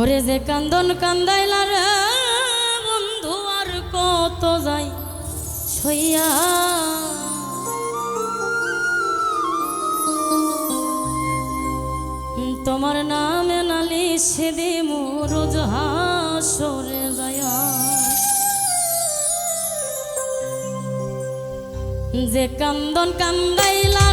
ওরে যে কান্দন কান্দাইলা রে বন্ধু, আর কত যাই সইয়া। তোমার নামে নালি সেদি মোর সরে যায়া যে কান্দন কান্দাইলা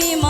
你吗？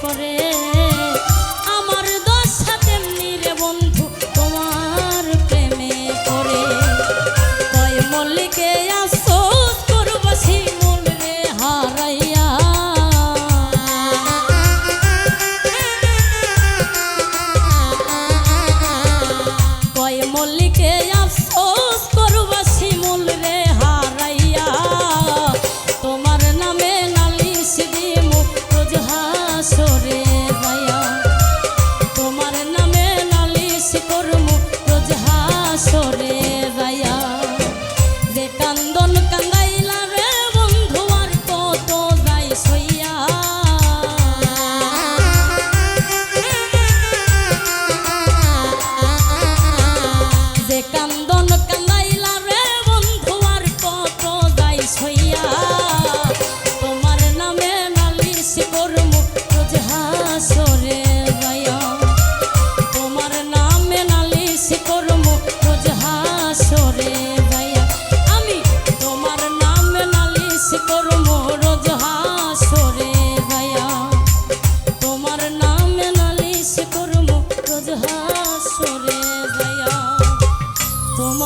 করে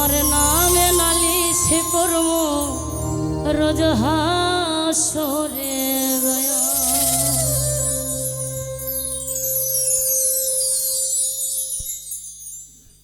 তোমার নামে নালিশ কর্ম রোজ হাসরে।